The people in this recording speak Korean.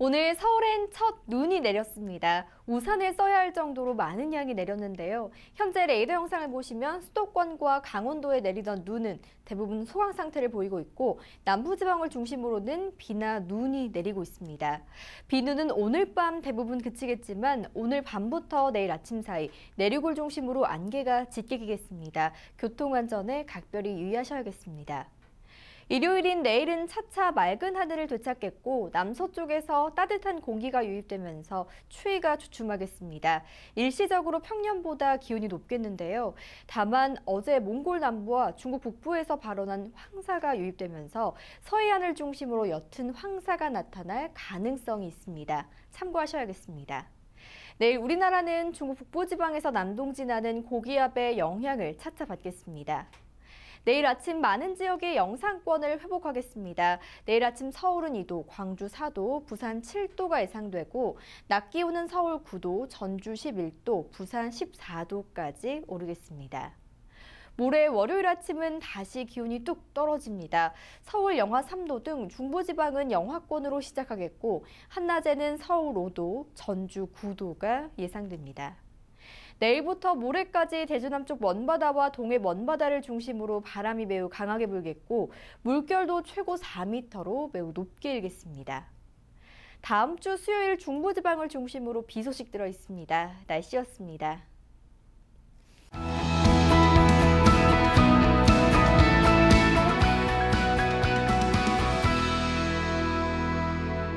오늘 서울엔 첫 눈이 내렸습니다. 우산을 써야 할 정도로 많은 양이 내렸는데요. 현재 레이더 영상을 보시면 수도권과 강원도에 내리던 눈은 대부분 소강 상태를 보이고 있고 남부지방을 중심으로는 비나 눈이 내리고 있습니다. 비누는 오늘 밤 대부분 그치겠지만 오늘 밤부터 내일 아침 사이 내륙을 중심으로 안개가 짙게 끼겠습니다. 교통안전에 각별히 유의하셔야겠습니다. 일요일인 내일은 차차 맑은 하늘을 되찾겠고 남서쪽에서 따뜻한 공기가 유입되면서 추위가 주춤하겠습니다. 일시적으로 평년보다 기온이 높겠는데요. 다만 어제 몽골 남부와 중국 북부에서 발원한 황사가 유입되면서 서해안을 중심으로 옅은 황사가 나타날 가능성이 있습니다. 참고하셔야겠습니다. 내일 우리나라는 중국 북부 지방에서 남동 지나는 고기압의 영향을 차차 받겠습니다. 내일 아침 많은 지역의 영상권을 회복하겠습니다. 내일 아침 서울은 2도, 광주 4도, 부산 7도가 예상되고 낮 기온은 서울 9도, 전주 11도, 부산 14도까지 오르겠습니다. 모레 월요일 아침은 다시 기온이 뚝 떨어집니다. 서울 영하 3도 등 중부지방은 영하권으로 시작하겠고 한낮에는 서울 5도, 전주 9도가 예상됩니다. 내일부터 모레까지 대주 남쪽 먼바다와 동해 먼바다를 중심으로 바람이 매우 강하게 불겠고 물결도 최고 4m로 매우 높게 일겠습니다. 다음 주 수요일 중부지방을 중심으로 비 소식 들어 있습니다. 날씨였습니다.